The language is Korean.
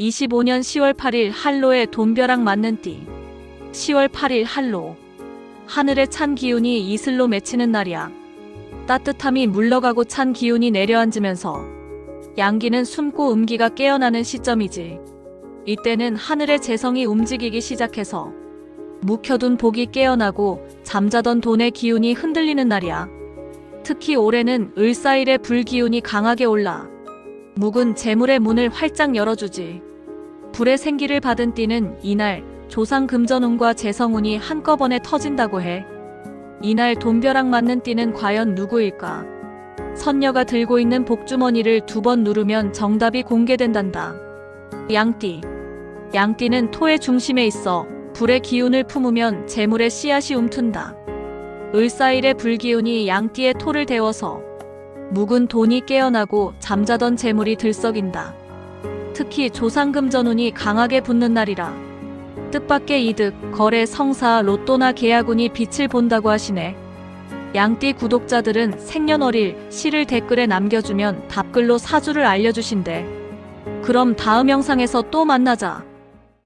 25년 10월 8일 한로에 돈벼락 맞는 띠. 10월 8일 한로. 하늘에 찬 기운이 이슬로 맺히는 날이야. 따뜻함이 물러가고 찬 기운이 내려앉으면서 양기는 숨고 음기가 깨어나는 시점이지. 이때는 하늘의 재성이 움직이기 시작해서 묵혀둔 복이 깨어나고 잠자던 돈의 기운이 흔들리는 날이야. 특히 올해는 을사일의 불기운이 강하게 올라 묵은 재물의 문을 활짝 열어주지. 불의 생기를 받은 띠는 이날 조상 금전운과 재성운이 한꺼번에 터진다고 해. 이날 돈벼락 맞는 띠는 과연 누구일까? 선녀가 들고 있는 복주머니를 두 번 누르면 정답이 공개된단다. 양띠. 양띠는 토의 중심에 있어 불의 기운을 품으면 재물의 씨앗이 움튼다. 을사일의 불기운이 양띠의 토를 데워서 묵은 돈이 깨어나고 잠자던 재물이 들썩인다. 특히 조상금 전운이 강하게 붙는 날이라 뜻밖의 이득, 거래, 성사, 로또나 계약운이 빛을 본다고 하시네. 양띠 구독자들은 생년월일 시를 댓글에 남겨주면 답글로 사주를 알려주신대. 그럼 다음 영상에서 또 만나자.